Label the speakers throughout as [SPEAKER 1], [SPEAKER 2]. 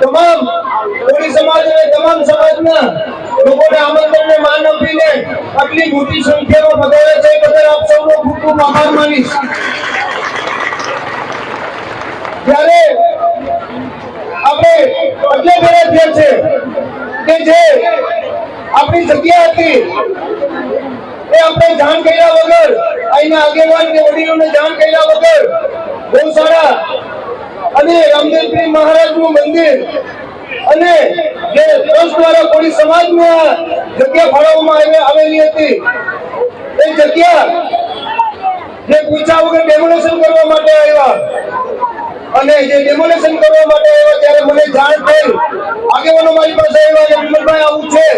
[SPEAKER 1] તમામ કોળી સમાજ અને તમામ સમાજના લોકોને આમંત્રણને માન આપીને આટલી મોટી સંખ્યામાં પધાર્યા છે. બદલ જ્યારે આપણે એટલે ભેગા છે કે જે આપણી જગ્યા હતી એ આપણે જાણ કર્યા વગર, અહીંના આગેવાન કે વડીલોને જાણ કર્યા વગર ગૌશાળા અને રામદેવપીર મહારાજનું મંદિર અને જે ટ્રસ્ટ દ્વારા કોળી સમાજને જગ્યા ફાળવવામાં આવે- આવેલી હતી, એ જગ્યા જે પૂછા વગર ડેમોનેશન કરવા માટે આવ્યા. અને જે ડેમોલેશન કરવા માટે આવ્યા ત્યારે મને જાણ થઈ આગેવાનો મારી પાસે આવ્યા કે વિમલભાઈ આવું છે.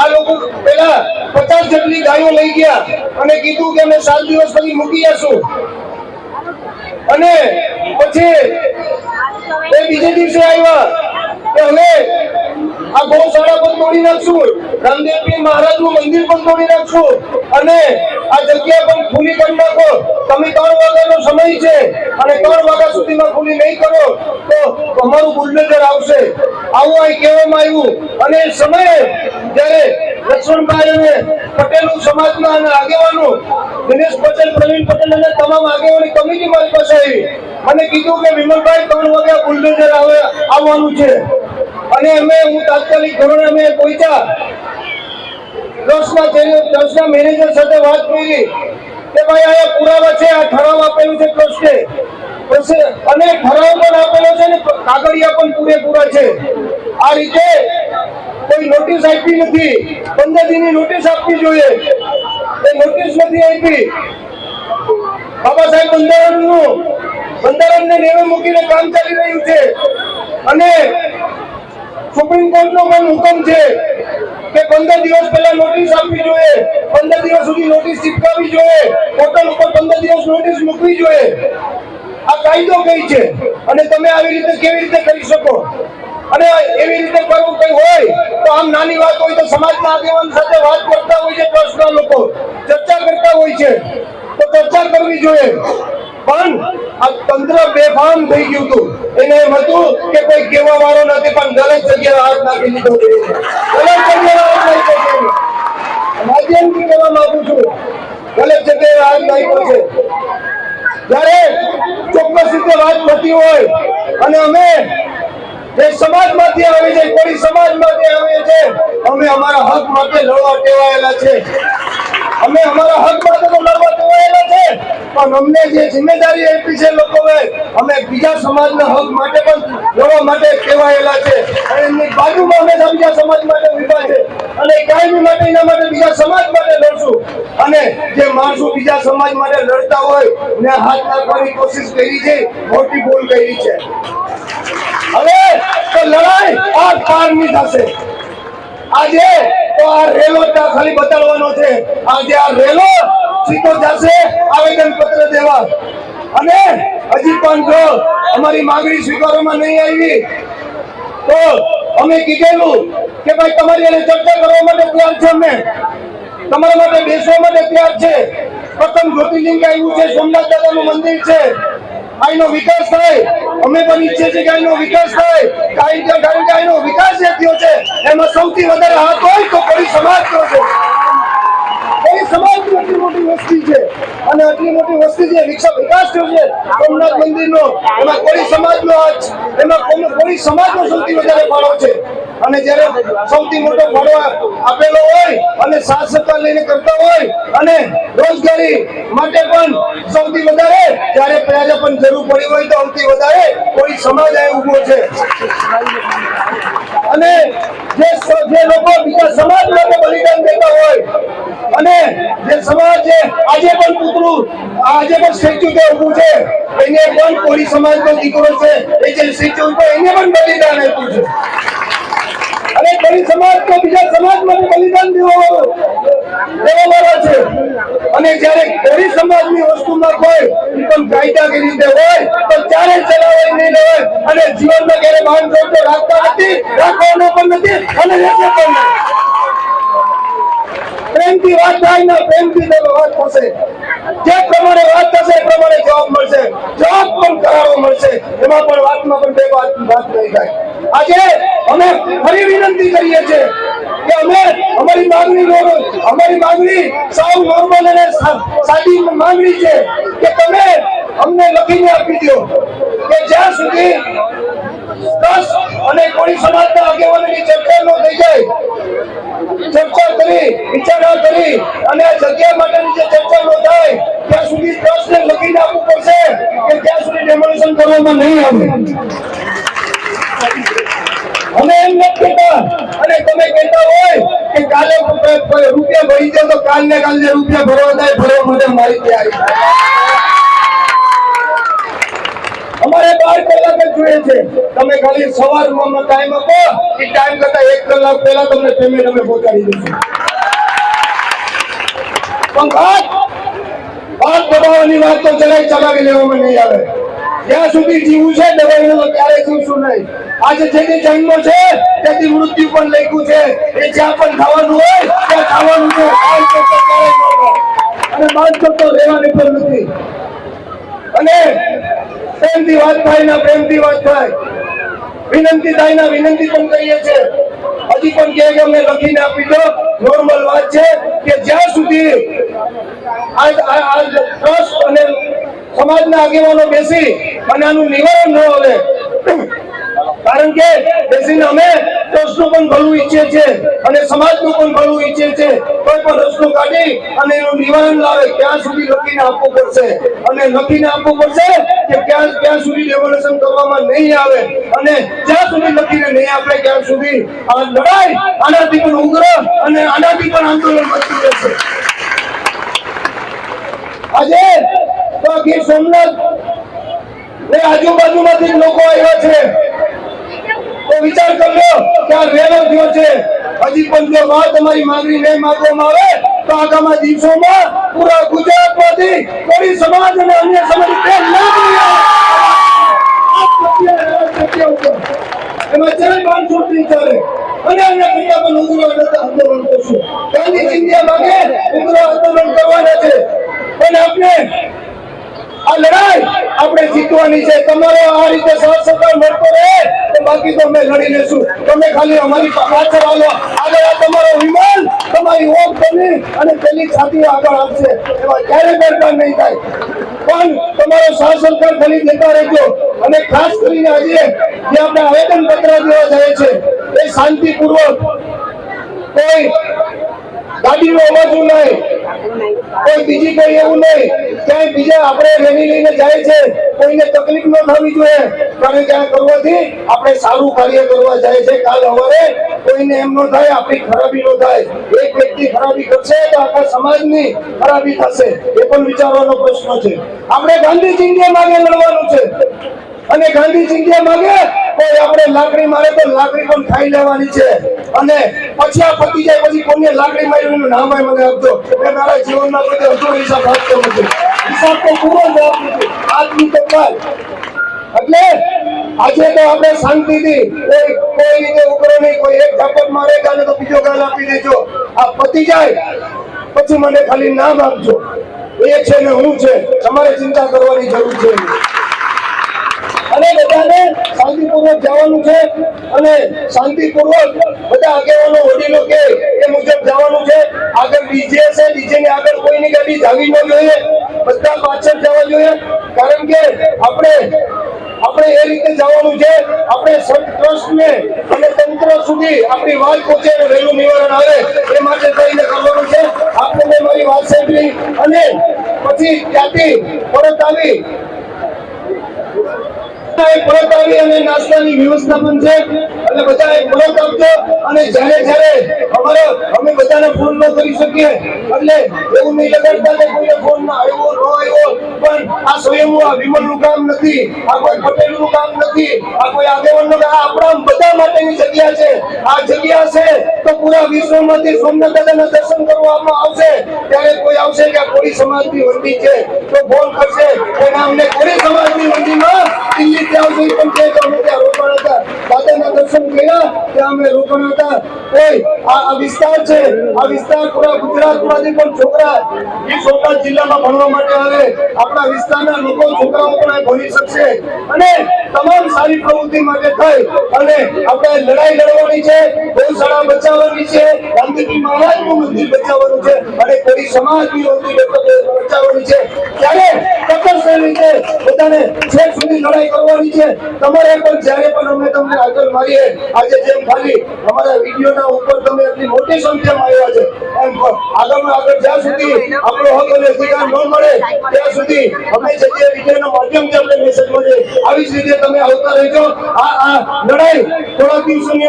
[SPEAKER 1] આ લોકો પેલા પચાસ જેટલી ગાયો લઈ ગયા અને કીધું કે અમે સાત દિવસ પછી મૂકી જશું અને પછી એ બીજે દિવસે આવ્યા. કે હવે આ ગૌશાળા પણ તોડી નાખશું. રામદેવપીર મહારાજનું મંદિર પણ તોડી નાખશું. અને આ જગ્યા પણ ખુલ્લી કરી નાખો. તમે ત્રણ વાગ્યાનો સમય છે અને ત્રણ વાગ્યા સુધીમાં ખુલ્લી નહીં કરો તો અમારું બુલડોઝર આવશે. આવું અહીં કહેવામાં આવ્યું. અને સમયે જ્યારે લક્ષ્મણભાઈ અને પટેલ સમાજના અને આગેવાનો, દિનેશ પટેલ, પ્રવીણ પટેલ અને તમામ આગેવાની કમિટી મારી પાસે આવી મને કીધું કે વિમલભાઈ ત્રણ વાગ્યા બુલડોઝર આવે આવવાનું છે. અને અમે હું તાત્કાલિક ધોરણે અમે પહોંચ્યા. ટ્રસ્ટમાં જઈને, ટ્રસ્ટના મેનેજર સાથે વાત કરી કે ભાઈ, આ પુરાવા છે, આ ઠરાવ આપેલું છે ટ્રસ્ટે અને ઠરાવ પણ આપેલો છે ને, કાગળિયા પણ પૂરેપૂરા છે. આ રીતે કોઈ નોટિસ આપી નથી. પંદર દિનની નોટિસ આપવી જોઈએ. એ નોટિસ નથી આપી. બાબા સાહેબ બંધારણનું, બંધારણને નેવે મૂકીને કામ ચાલી રહ્યું છે. અને સુપ્રીમ કોર્ટનો પણ હુકમ છે કે પંદર દિવસ પહેલા નોટિસ આપવી જોઈએ. પંદર દિવસ સુધી નોટિસ ચીપકાવી જોઈએ. પોર્ટલ ઉપર પંદર દિવસ નોટિસ મૂકવી જોઈએ. આ કાયદો કઈ છે? અને તમે આવી રીતે કેવી રીતે કરી શકો? અને એવી રીતે કરવું કઈ હોય, તો આમ નાની વાત હોય તો સમાજના આગેવાન સાથે વાત કરતા હોય છે ટ્રસ્ટના લોકો. ચર્ચા કરતા હોય છે. તો ચર્ચા કરવી જોઈએ. પણ આ તંત્ર બેફામ થઈ ગયું હતું. એને એમ હતું કે કોઈ કહેવા વાળો નથી, પણ ગલત જગ્યાએ હાથ નાખી દીધો ગલત જગ્યાએ માધ્યમથી કહેવા માંગુ છું ગલત જગ્યાએ હાથ નાખ્યો છે. જ્યારે ચોક્કસ રીતે વાત થતી હોય, અને અમે જે સમાજમાંથી આવે છે કોઈ સમાજમાંથી આવે છે અમે અમારા હક માટે લડવા ટેવાયેલા છે. અમે અમારા હક માટે તો લડવા ટેવાયેલા છે. પણ અમને જે જિમ્મેદારી આપી છે લોકોએ, અમે બીજા સમાજના હક માટે પણ લડવા માટે કહેવાયેલા છે. અને એમની બાજુમાં અમે બીજા સમાજ માટે ઊભા છે. અને કાયમી માટે એના માટે બીજા સમાજ માટે લડશું. અને જે માણસો બીજા સમાજ માટે લડતા હોય ને હાથ નાખવાની કોશિશ કરી છે, મોટી ભૂલ કરી છે. હવે તો લડાઈ આ પારની થશે. આજે તો આ રેલો ત્યાં ખાલી બતાડવાનો છે. આજે આ રેલો સીધો જશે આવેદન પત્ર દેવા. અને હજી પણ જો અમારી માંગણી સ્વીકારવામાં નહીં આવી, તો અમે કીધેલું કે ભાઈ, તમારી એને ચર્ચા કરવા માટે તૈયાર છે અમે. તમારા માટે બેસવા માટે તૈયાર છે. પ્રથમ જ્યોતિર્લિંગ આવ્યું છે, સોમનાથ દાદાનું મંદિર છે. આઈનો વિકાસ થાય. અમે પણ ઈચ્છે છે કે આઈનો વિકાસ થાય. કારણ કે આઈનો વિકાસ જે થયો છે, એમાં સૌથી વધારે હાથ હોય તો કોઈ સમાજ થયો છે. કોઈ સમાજની આટલી મોટી વસ્તી છે અને આટલી મોટી વસ્તી છે વિકસ વિકાસ થયો છે, સોમનાથ મંદિરનો, એમાં કોઈ સમાજનો હાથ. એમાં સમાજ સમાજનો સૌથી વધારે ફાળો છે અને જ્યારે સૌથી મોટો ફળો આપેલો હોય અને સાથ સહકાર લઈને કરતા હોય અને રોજગારી માટે પણ સૌથી વધારે, જ્યારે પહેલા પણ જરૂર પડી હોય તો સૌથી વધારે કોઈ સમાજ આ ઊભો છે. અને જે લોકો બીજા સમાજ માટે બલિદાન દેતા હોય અને જે સમાજ આજે પણ પુતળું, આજે પણ સ્ટેચ્યુ જે ઊભું છે, એને પણ કોળી સમાજનો દીકરો છે, એ જે સ્ટેચ્યુ ઉપર એને પણ બલિદાન આપ્યું છે. અને કોળી સમાજ તો બીજા સમાજ માટે બલિદાન દેવા દેવા વાળા છે. અને જ્યારે કોળી સમાજની વસ્તુમાં કોઈ પણ કાયદાકીય રીતે હોય, તો ત્યારે ચલાવાય નહીં હોય અને જીવનમાં ક્યારે માન રાખતા નથી, રાખવાનો પણ નથી, અને રહેશે પણ નહીં. પ્રેમથી વાત થાય ને પ્રેમથી તમે વાત થશે. જે પ્રમાણે વાત થશે એ પ્રમાણે જવાબ મળશે. જવાબ પણ કરાવો મળશે. એમાં પણ વાતમાં પણ બે વાત વાત નહીં થાય આજે અમે ફરી વિનંતી કરીએ છીએ કે અમે અમારી માંગણી અમારી માંગણી સાવ નોર્મલ અને સાદી માંગણી છે કે તમે અમને લખીને આપી દો કે જ્યાં સુધી દસ અને કોળી સમાજના આગેવાનોની ચર્ચા થઈ જાય ચર્ચા કરી, વિચારણા કરી અને આ જગ્યા માટેની જે ચર્ચા ન થાય, ત્યાં સુધી ટ્રસ્ટને લખીને આપવું પડશે કે ત્યાં સુધી ડેમોલિશન કરવામાં નહીં આવે. અમે એમ નથી કહેતા, અને તમે કહેતા હોય કે કાલે રૂપિયા ભરી જાય તો કાલ ને કાલે રૂપિયા ભરવા થાય ભરવા માટે મારી તૈયારી અમારે બાર કલાક જ જોઈએ છે. તમે ખાલી સવારમાં ટાઈમ આપો, એ ટાઈમ કરતા એક કલાક પહેલા તમને પેમેન્ટ અમે પહોંચાડી દઈશું. પણ વાત વાત દબાવવાની વાત તો જરાય ચલાવી લેવામાં નહીં આવે. જ્યાં સુધી જીવવું છે દબાવી તો ક્યારે જીવશું નહીં. આજે જેની જન્મ છે, તેથી મૃત્યુ પણ લખ્યું છે. એ જ્યાં પણ ખાવાનું હોય, ત્યાં ખાવાનું છે. અને બાદ કરતો રહેવાની પણ નથી. અને પ્રેમથી વાત થાય ના પ્રેમથી વાત થાય. વિનંતી થાય વિનંતી પણ કરીએ છીએ. હજી પણ કે અમને લખીને આપી દો. નોર્મલ વાત છે કે જ્યાં સુધી આજ, આ- આ ટ્રસ્ટ અને સમાજના આગેવાનો બેસી અને આનું નિવારણ ન આવે કારણ કે બેસીને અમે ટ્રસ્ટનું પણ ભલું ઈચ્છીએ છીએ અને સમાજનું પણ ભલું ઈચ્છીએ છીએ. કોઈ પણ રસ્તો કાઢી અને એનું નિવારણ લાવે ત્યાં સુધી લખીને આપવું પડશે. અને લખીને આપવું પડશે કે ક્યાં ક્યાં સુધી રેવોલ્યુશન કરવામાં નહીં આવે. અને જ્યાં સુધી લખીને નહીં આપણે ત્યાં સુધી આ લડાઈ આનાથી પણ ઉગ્ર અને આનાથી પણ આંદોલન વધતું રહેશે. આજે તો ગીર સોમનાથ ને આજુબાજુમાંથી લોકો આવ્યા છે. તો વિચાર કરજો કે આ વેલો થયો છે. હજી પણ જો વાત તમારી માંગણી નહીં માંગવામાં આવે તો આગામી દિવસોમાં પૂરા ગુજરાતમાંથી કોળી સમાજ અને અન્ય સમાજ બે લાખ એમાં ચારે બારસો નહીં ચાલે. અને અન્ય પણ ઉગ્ર આંદોલન કરશું. ગાંધી ઇન્ડિયા માંગે ઉગ્ર આંદોલન કરવાના છે. પણ આપણે આ લડાઈ આપણે જીતવાની છે. તમારો આ રીતે સાથ સહકાર મળતો રહે તો બાકી તો અમે લડી લેશું તમે ખાલી અમારી પાછળ આવો આગળ આ તમારો વિમાન, તમારી ઓપ બની અને પેલી છાતી આગળ આપશે એમાં ક્યારે ફેરફાર નહીં થાય. પણ તમારો સાથ સહકાર ખાલી દેતા રહેજો. અને ખાસ કરીને આજે જે આપણે આવેદન પત્ર દેવા જાય છે, એ શાંતિપૂર્વક કોઈ ગાડીનો અવાજું નહીં. કોઈ બીજી કોઈ એવું નહીં. ક્યાંય બીજા આપણે રેલી લઈને જાય છે, કોઈને તકલીફ ન થવી જોઈએ. કારણ કે આ કરવાથી આપણે સારું કાર્ય કરવા જાય છે. કાલ સવારે કોઈને એમ ન થાય, આપણી ખરાબી ન થાય. એક વ્યક્તિ ખરાબી કરશે તો આખા સમાજની ખરાબી થશે. એ પણ વિચારવાનો પ્રશ્ન છે. આપણે ગાંધીજી ઇન્ડિયા માગે લડવાનું છે. અને ગાંધીજી ઇન્ડિયા માગે કોઈ આપણે લાકડી મારે તો લાકડી પણ ખાઈ લેવાની છે. અને પછી આ પતી જાય, પછી કોઈને લાકડી મારી નામ મને આપજો. મેં મારા જીવનમાં કોઈ અડધો હિસાબ આપતો નથી. હિસાબ તો ખૂબ જ આપું આજની તો કાલ એટલે આજે તો આપણે શાંતિથી કોઈ રીતે ઉપર નહીં. કોઈ એક ઝાપટ મારે કાલે તો બીજો ગાલ આપી દેજો. આ પતી જાય. પછી મને ખાલી નામ આપજો. એ છે ને હું છે. તમારે ચિંતા કરવાની જરૂર છે. અને બધાને શાંતિપૂર્વક જવાનું છે અને શાંતિપૂર્વક બધા આગેવાનો વડીલો કે એ મુજબ જવાનું છે. આગળ ડીજે છે ડીજે આગળ કોઈની ગાડી જાવી ન જોઈએ. બધા પાછળ જવા જોઈએ. કારણ કે આપણે આપણે એ રીતે જવાનું છે. આપણે સંતોષને અને તંત્ર સુધી આપણી વાત પહોંચે અને વહેલું નિવારણ આવે એ માટે થઈને કરવાનું છે. આપણને મારી વાત સાંભળી અને પછી ત્યાંથી પરત આવી બધાએ પરત આવી અને નાસ્તાની વ્યવસ્થા પણ છે. એટલે એક પરત આપજો અને જ્યારે જ્યારે અમારો અમે બધાને ફોન ન કરી શકીએ. એટલે એવું નહીં લગાડતા કે કોઈને ફોન આવ્યો, ન આવ્યો. પણ આ સ્વયંભૂ આ વિમલનું કામ નથી, આ કોઈ પટેલનું કામ નથી, આ કોઈ આગેવાનનું આ આપણા બધા માટેની જગ્યા છે. આ જગ્યા છે તો પૂરા વિશ્વમાંથી સોમનાથ દાદાના દર્શન કરવામાં આવશે. ત્યારે કોઈ આવશે કે કોળી સમાજની વંડી છે, તો ફોન કરશે કે અમને કોળી સમાજની વંડીમાં દિલ્હી ત્યાં સુધી પણ છે તો અમે ત્યાં રોકાણ હતા. દાદાના દર્શન કર્યા, ત્યાં અમે રોકાણ હતા. કોઈ આ વિસ્તાર છે. આ વિસ્તાર પૂરા ગુજરાતમાંથી પણ છોકરા ગીર સોમનાથ જિલ્લામાં ભણવા માટે આવે. આપણા વિસ્તારના લોકો, છોકરાઓ પણ ભણી શકશે. અને તમામ સારી પ્રવૃત્તિ માટે થઈ અને આપણે લડાઈ લડવાની છે. ગૌશાળા બચાવવાની સુધી અમે તમને આગળ મારીએ, આજે જેમ છે આવી જ રીતે તમે આવતા આ આ લડાઈ થોડા દિવસોની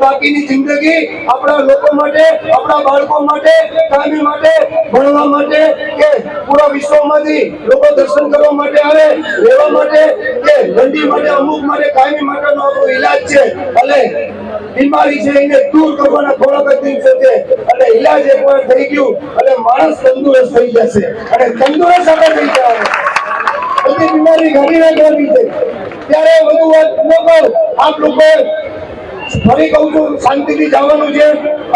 [SPEAKER 1] બાકીની જિંદગી આપણા લોકો માટે, આપણા બાળકો માટે કામી માટે, ભણવા માટે કે પૂરા વિશ્વમાંથી લોકો દર્શન કરવા માટે આવે લેવા માટે કે ઠંડી માટે, અમુક માટે કાયમી માટેનો આપણો ઈલાજ છે. અને બીમારી છે એને દૂર કરવાના થોડાક દિવસો છે, અને ઈલાજ એકવાર થઈ ગયું, અને માણસ તંદુરસ્ત થઈ જશે. અને તંદુરસ્ત આપણે થઈ જવાનું બીમારી ઘણી ના ઘણી છે. ત્યારે વધુ વાત ન કરો. આપ લોકો ફરી કહું છું, શાંતિથી જવાનું છે.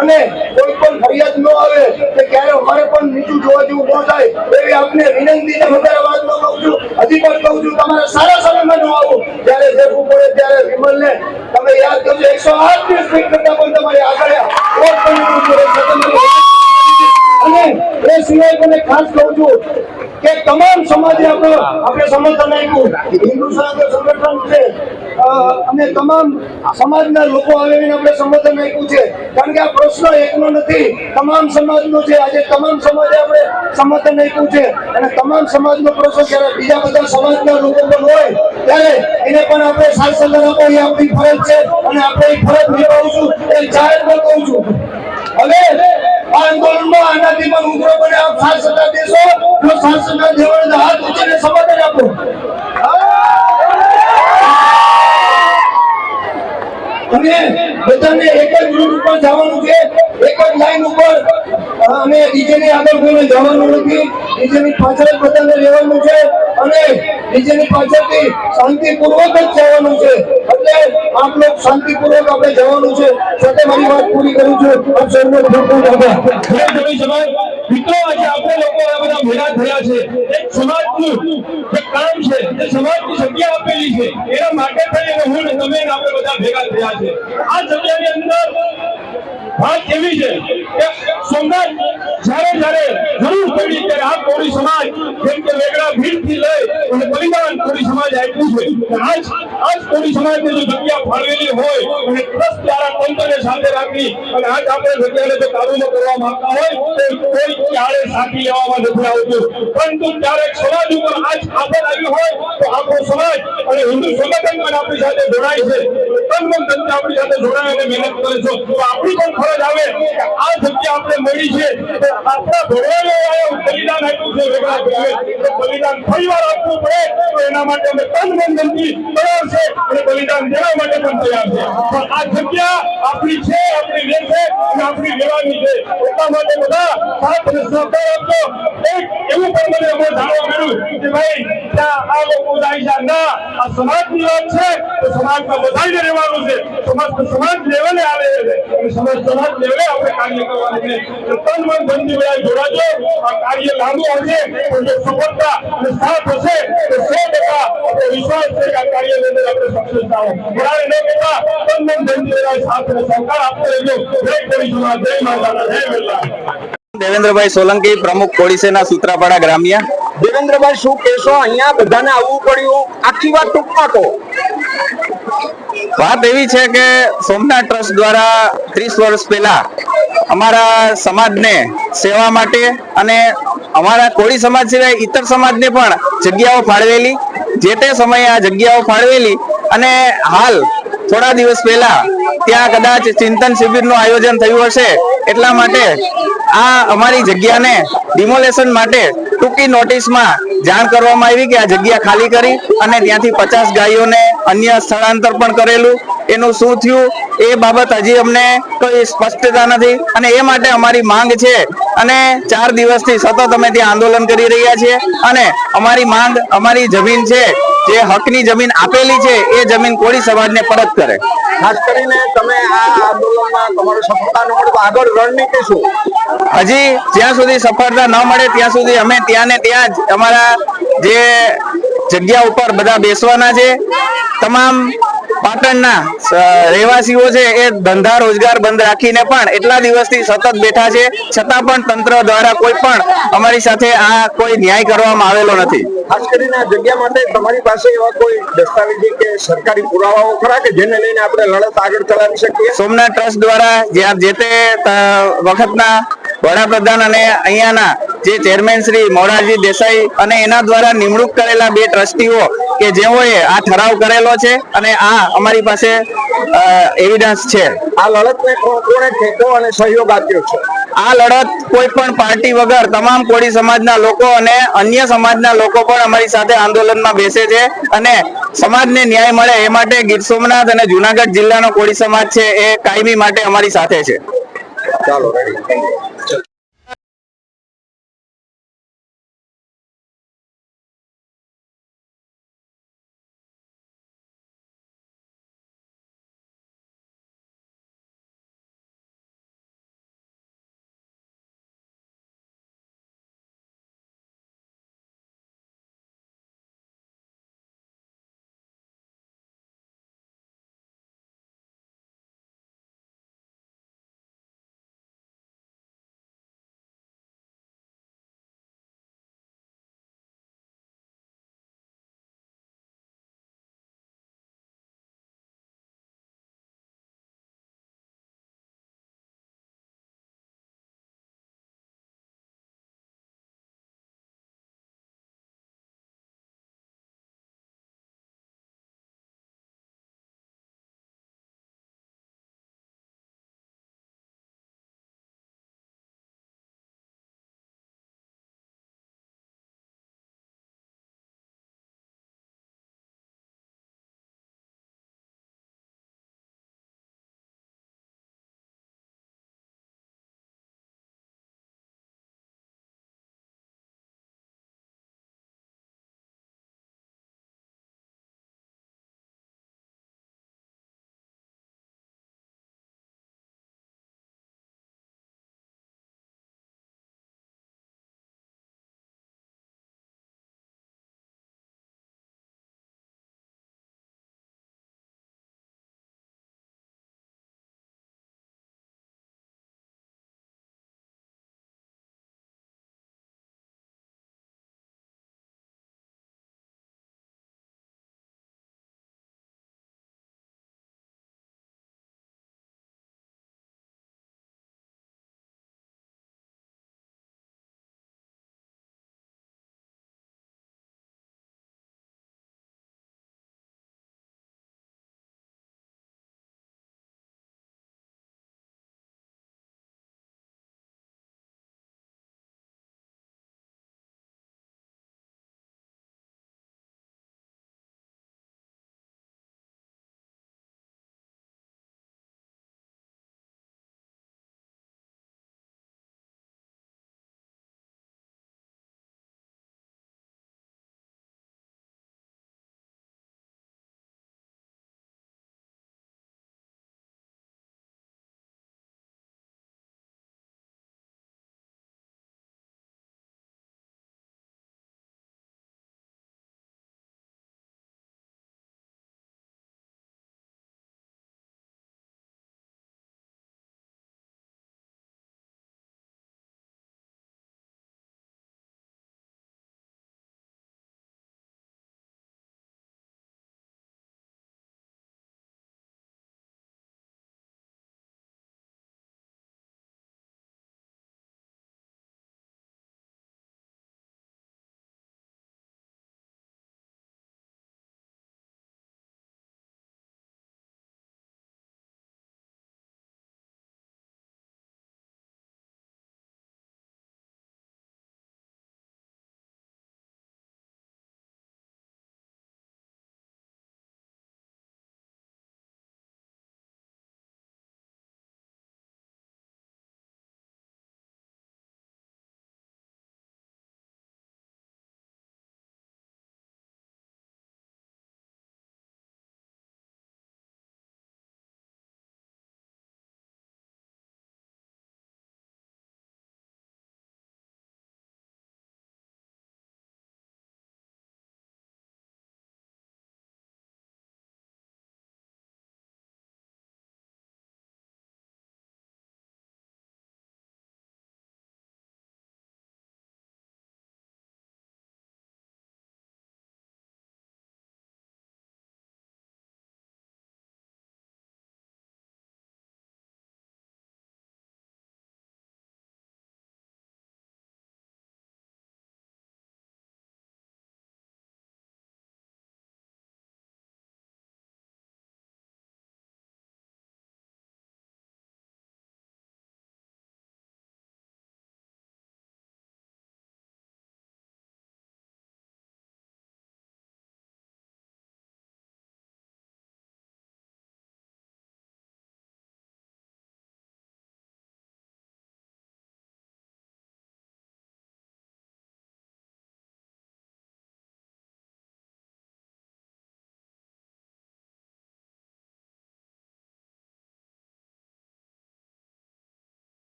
[SPEAKER 1] અને કોઈ પણ ફરિયાદ ન આવે કે ક્યારે અમારે પણ નીચું જોવા જેવું ન થાય, એવી આપને વિનંતી ને વધારે વાત ન કહું છું, હજી પણ કહું છું, તમારે સારા સમયમાં ન આવું. જ્યારે જરૂર પડે ત્યારે વિમલ ને તમે યાદ કરજો, એકસો આઠની સ્પીડ કરતા પણ તમારી આગળ અને એ સિવાય મને ખાસ કહું છું કે તમામ સમાજે આપણે આપણે સમર્થન આપ્યું. હિન્દુ સમાજ સંગઠન છે. અને તમામ સમાજના લોકો આવીને આપણે સમર્થન આપ્યું છે. કારણ કે આ પ્રશ્ન એકનો નથી, તમામ સમાજનો છે. આજે તમામ સમાજે આપણે સમર્થન આપ્યું છે. અને તમામ સમાજનો પ્રશ્ન જ્યારે બીજા બધા સમાજના લોકો પણ હોય, ત્યારે એને પણ આપણે સાથ આપો. એ આપણી ફરજ છે. અને આપણે એ ફરજ નિભાવશું એ જાહેરમાં કહું છું. હવે આંદોલનમાં આનાથી પણ ઉગ્ર બને આપ સહકાર દેશો જો દેવાનો તો હાથ ઊંચીને સમર્થન આપો. અને બધાને એક જ રૂટ ઉપર જવાનું છે. એક જ લાઈન ઉપર. અમે ડીજે ની આગળ કોઈને જવાનું નથી. ડીજે પાછળ જ બધાને રહેવાનું છે. અને ડીજે ની પાછળથી શાંતિપૂર્વક જ જવાનું છે. એટલે આપ લોકો શાંતિપૂર્વક આપણે જવાનું છે. સાથે મારી વાત પૂરી કરું છું. આપ સૌનો ખૂબ ખૂબ આભાર.
[SPEAKER 2] મિત્રો, આજે આપણે લોકો આ બધા ભેગા થયા છે. એક સમાજનું જે કામ છે, એ સમાજની જગ્યા આપેલી છે. એના માટે થઈને હું તમે આપણે બધા ભેગા થયા છે. આ જગ્યાની અંદર વાત એવી છે કે સોમનાથ જ્યારે જ્યારે જરૂર પડી ત્યારે આ કોળી સમાજ, જેમ કે વેગડા ભીડથી લઈ અને બલિદાન કોળી સમાજ આપ્યું છે. આજ આજ કોળી સમાજને જો જગ્યા ફાળવેલી હોય અને ટ્રસ્ટ દ્વારા તંત્રને સાથે રાખી અને આજ આપણે જગ્યાને જો કાબૂમાં કરવા માંગતા હોય, તો કોઈ ક્યારે સાથી લેવામાં નથી આવતું. પરંતુ ક્યારેક સમાજ ઉપર આજ આફત આવી હોય, તો આપણો સમાજ અને હિન્દુ સંગઠન પણ આપણી સાથે જોડાય છે. મન આપણી સાથે મહેનત કરે આપણી પણ ફરજ આવે આ જગ્યા આપણે મળી છે. આપણા ભગવાને બલિદાન આપ્યું છે આપવું પડે તો એના માટે અમે તન અને બલિદાન માટે પણ તૈયાર છે. આ જગ્યા આપણી છે, આપણી રહેશે અને આપણી લેવાની છે. એટલા માટે બધા સાથ અને સહકાર એવું પણ મને અમે જાણવા મળ્યું કે ભાઈ, ત્યાં આ લોકો જાય છે ના આ સમાજની વાત છે, તો સમાજમાં બધાને રહેવાનું છે. સમાજ સમાજ લેવલે આવે છે. અને સમાજ સમાજ લેવલે આપણે કાર્ય કરવાનું છે. તન મન ધનથી બધા જોડાજો. આ કાર્ય લાંબુ હશે પણ જો સફળતા અને સાથ હશે તો સો ટકા આપણે વિશ્વાસ છે કે આ કાર્યની અંદર આપણે સક્સેસ થાવ બધાને ન કહેતા તન મન ધનથી બધા સાથ અને સહકાર આપતો રહેજો. જય કરી સમાજ જય માતાના જય વેલા
[SPEAKER 3] દેવેન્દ્રભાઈ સોલંકી પ્રમુખ કોડીસેના સૂત્રાપાડા ગ્રામ્ય.
[SPEAKER 4] દેવેન્દ્રભાઈ શું કહેશો? અહીંયા બધાને આવવું પડ્યું. આખી વાત ટૂંકમાં કહો.
[SPEAKER 3] વાત એવી છે કે સોમનાથ ટ્રસ્ટ દ્વારા ત્રીસ વર્ષ પહેલા અમારા સમાજને સેવા માટે અને અમારા કોળી સમાજ સિવાય ઇતર સમાજને પણ જગ્યાઓ ફાળવેલી, જે તે સમયે આ જગ્યાઓ ફાળવેલી અને હાલ થોડા દિવસ પહેલા ત્યાં કદાચ ચિંતન શિબિરનું આયોજન થયું હશે એટલા માટે આ અમારી જગ્યાને ડિમોલેશન માટે ટૂંકી નોટિસમાં જાણ કરવામાં આવી કે આ જગ્યા ખાલી કરી અને ત્યાંથી પચાસ ગાયોને અન્ય સ્થળાંતર પણ કરેલું. એનું શું થયું? એ બાબત હજી અમને કોઈ સ્પષ્ટતા નથી. અને એ માટે અમારી માંગ છે. અને ચાર દિવસથી સતત અમે ત્યાં આંદોલન કરી રહ્યા છીએ. અને અમારી માંગ, અમારી જમીન છે. જે હકની જમીન આપેલી છે, એ જમીન કોળી સમાજને પરત કરે.
[SPEAKER 4] ખાસ કરીને તમે આ આંદોલનમાં તમારો સફળતા ન મળે તો આગળ રણનીતિ શું?
[SPEAKER 3] હજી જ્યાં સુધી સફળતા ન મળે ત્યાં સુધી અમે ત્યાં ને ત્યાં જ અમારા જે જગ્યા ઉપર બધા બેસવાના છે. તમામ પાટણના રહેવાસીઓ છે એ ધંધા રોજગાર બંધ રાખીને પણ એટલા દિવસથી સતત બેઠા છે. છતાં પણ તંત્ર દ્વારા કોઈ પણ અમારી સાથે આ કોઈ ન્યાય કરવામાં આવેલો નથી.
[SPEAKER 4] ખાસ કરીને આ જગ્યા માટે તમારી પાસે એવા કોઈ દસ્તાવેજી કે સરકારી પુરાવાઓ ખરા કે જેને લઈને આપણે લડત આગળ ચલાવી શકીએ?
[SPEAKER 3] સોમનાથ ટ્રસ્ટ દ્વારા જ્યાં જે તે વખતના વડાપ્રધાન અને અહીંયાના જે ચેરમેન શ્રી મોરારજી દેસાઈ અને એના દ્વારા નિમણૂક કરેલા બે ટ્રસ્ટીઓ કે જેઓએ આ ઠરાવ કરેલો છે અને આ અમારી પાસે એવિડન્સ છે.
[SPEAKER 4] આ લડતને કોણે ટેકો અને સહયોગ આપ્યો છે?
[SPEAKER 3] આ લડત કોઈ પણ પાર્ટી વગર તમામ કોળી સમાજના લોકો અને અન્ય સમાજના લોકો પણ અમારી સાથે આંદોલનમાં બેસે છે અને સમાજને ન્યાય મળે એ માટે ગીર સોમનાથ અને જુનાગઢ જિલ્લાનો કોળી સમાજ છે એ કાયમી માટે અમારી સાથે છે.
[SPEAKER 4] ચાલો રેડી